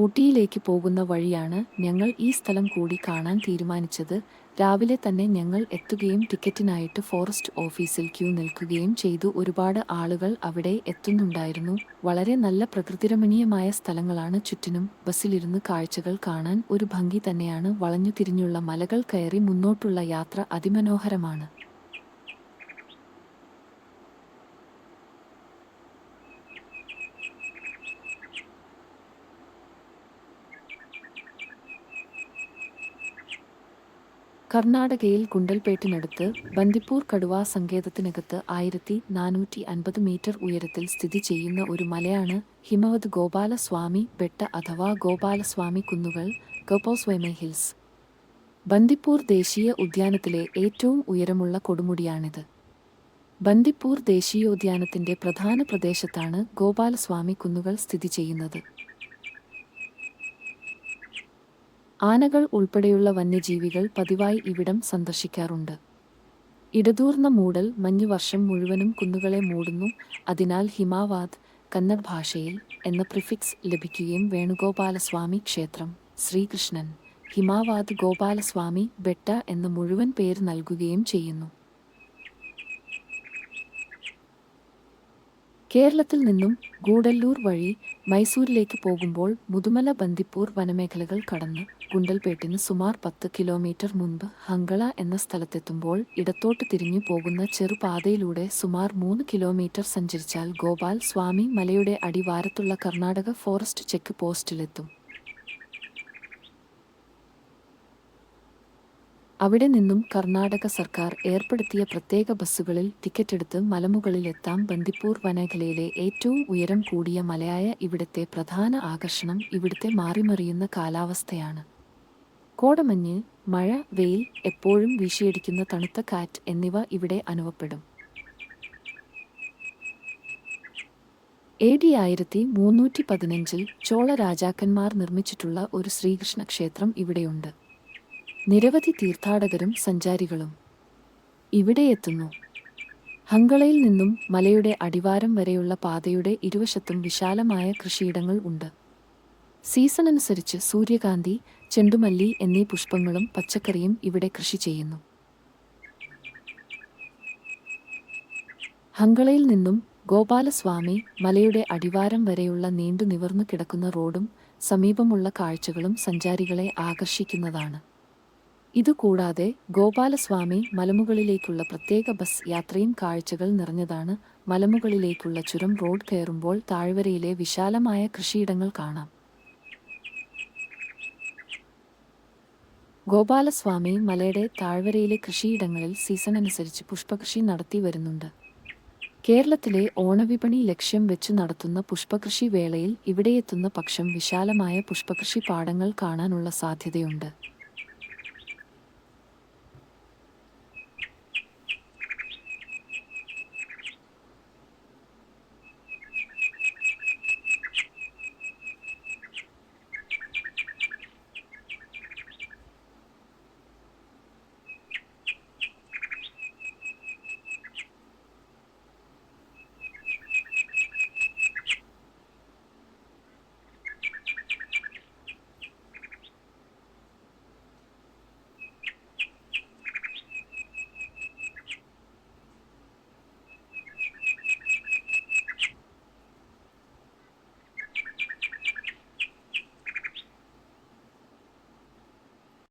ഊട്ടിയിലേക്ക് പോകുന്ന വഴിയാണ് ഞങ്ങൾ ഈ സ്ഥലം കൂടി കാണാൻ തീരുമാനിച്ചത്. രാവിലെ തന്നെ ഞങ്ങൾ എത്തുകയും ടിക്കറ്റിനായിട്ട് ഫോറസ്റ്റ് ഓഫീസിൽ ക്യൂ നിൽക്കുകയും ചെയ്തു. ഒരുപാട് ആളുകൾ അവിടെ എത്തുന്നുണ്ടായിരുന്നു. വളരെ നല്ല പ്രകൃതിരമണീയമായ സ്ഥലങ്ങളാണ് ചുറ്റിനും. ബസ്സിലിരുന്ന് കാഴ്ചകൾ കാണാൻ ഒരു ഭംഗി തന്നെയാണ്. വളഞ്ഞു തിരിഞ്ഞുള്ള മലകൾ കയറി മുന്നോട്ടുള്ള യാത്ര അതിമനോഹരമാണ്. കർണാടകയിൽ ഗുണ്ടൽപേട്ടിനടുത്ത് ബന്ദിപ്പൂർ കടുവാ സങ്കേതത്തിനകത്ത് ആയിരത്തി നാനൂറ്റി അൻപത് മീറ്റർ ഉയരത്തിൽ സ്ഥിതി ചെയ്യുന്ന ഒരു മലയാണ് ഹിമവത് ഗോപാലസ്വാമി ബെട്ട അഥവാ ഗോപാലസ്വാമി കുന്നുകൾ ഗോപോസ്വൈമെ ഹിൽസ്. ബന്ദിപ്പൂർ ദേശീയ ഉദ്യാനത്തിലെ ഏറ്റവും ഉയരമുള്ള കൊടുമുടിയാണിത്. ബന്ദിപ്പൂർ ദേശീയോദ്യാനത്തിന്റെ പ്രധാന പ്രദേശത്താണ് ഗോപാലസ്വാമി കുന്നുകൾ സ്ഥിതി ചെയ്യുന്നത്. ആനകൾ ഉൾപ്പെടെയുള്ള വന്യജീവികൾ പതിവായി ഇവിടം സന്ദർശിക്കാറുണ്ട്. ഇടതൂർന്ന മൂടൽ മഞ്ഞു വർഷം മുഴുവനും കുന്നുകളെ മൂടുന്നു. അതിനാൽ ഹിമാവാദ് കന്നഡ ഭാഷയിൽ എന്ന പ്രിഫിക്സ് ലഭിക്കുകയും വേണുഗോപാലസ്വാമി ക്ഷേത്രം ശ്രീകൃഷ്ണൻ ഹിമാവാദ് ഗോപാലസ്വാമി ബെട്ട എന്ന മുഴുവൻ പേര് നൽകുകയും ചെയ്യുന്നു. കേരളത്തിൽ നിന്നും ഗൂഡല്ലൂർ വഴി മൈസൂരിലേക്ക് പോകുമ്പോൾ മുതുമല ബന്ദിപ്പൂർ വനമേഖലകൾ കടന്ന് ഗുണ്ടൽപേട്ടിന് സുമാർ പത്ത് കിലോമീറ്റർ മുൻപ് ഹങ്കള എന്ന സ്ഥലത്തെത്തുമ്പോൾ ഇടത്തോട്ട് തിരിഞ്ഞു പോകുന്ന ചെറുപാതയിലൂടെ സുമാർ മൂന്ന് കിലോമീറ്റർ സഞ്ചരിച്ചാൽ ഗോപാൽ സ്വാമി മലയുടെ അടിവാരത്തുള്ള കർണാടക ഫോറസ്റ്റ് ചെക്ക് പോസ്റ്റിലെത്തും. അവിടെ നിന്നും കർണാടക സർക്കാർ ഏർപ്പെടുത്തിയ പ്രത്യേക ബസ്സുകളിൽ ടിക്കറ്റ് ടിക്കറ്റെടുത്ത് മലമുകളിലെത്താം ബന്ദിപ്പൂർ വനമേഖലയിലെ ഏറ്റവും ഉയരം കൂടിയ മലയായ ഇവിടുത്തെ പ്രധാന ആകർഷണം ഇവിടുത്തെ മാറിമറിയുന്ന കാലാവസ്ഥയാണ്. കോടമഞ്ഞ് മഴ വെയിൽ എപ്പോഴും വീശിയടിക്കുന്ന തണുത്ത കാറ്റ് എന്നിവ ഇവിടെ അനുഭവപ്പെടും. എ ഡി ആയിരത്തി മൂന്നൂറ്റി പതിനഞ്ചിൽ ചോള രാജാക്കന്മാർ നിർമ്മിച്ചിട്ടുള്ള ഒരു ശ്രീകൃഷ്ണ ക്ഷേത്രം ഇവിടെയുണ്ട്. നിരവധി തീർത്ഥാടകരും സഞ്ചാരികളും ഇവിടെ എത്തുന്നു. ഹങ്കളയിൽ നിന്നും മലയുടെ അടിവാരം വരെയുള്ള പാതയുടെ ഇരുവശത്തും വിശാലമായ കൃഷിയിടങ്ങൾ ഉണ്ട്. സീസൺ അനുസരിച്ച് സൂര്യകാന്തി ചെണ്ടുമല്ലി എന്നീ പുഷ്പങ്ങളും പച്ചക്കറിയും ഇവിടെ കൃഷി ചെയ്യുന്നു. ഹങ്കളയിൽ നിന്നും ഗോപാലസ്വാമി മലയുടെ അടിവാരം വരെയുള്ള നീണ്ടു നിവർന്നു കിടക്കുന്ന റോഡും സമീപമുള്ള കാഴ്ചകളും സഞ്ചാരികളെ ആകർഷിക്കുന്നതാണ്. ഇതുകൂടാതെ ഗോപാലസ്വാമി മലമുകളിലേക്കുള്ള പ്രത്യേക ബസ് യാത്രയും കാഴ്ചകൾ നിറഞ്ഞതാണ്. മലമുകളിലേക്കുള്ള ചുരം റോഡ് കയറുമ്പോൾ താഴ്വരയിലെ വിശാലമായ കൃഷിയിടങ്ങൾ കാണാം. ഗോപാലസ്വാമി മലയുടെ താഴ്വരയിലെ കൃഷിയിടങ്ങളിൽ സീസൺ അനുസരിച്ച് പുഷ്പകൃഷി നടത്തി വരുന്നുണ്ട്. കേരളത്തിലെ ഓണവിപണി ലക്ഷ്യം വെച്ച് നടത്തുന്ന പുഷ്പകൃഷി വേളയിൽ ഇവിടെയെത്തുന്ന പക്ഷം വിശാലമായ പുഷ്പകൃഷി പാടങ്ങൾ കാണാനുള്ള സാധ്യതയുണ്ട്.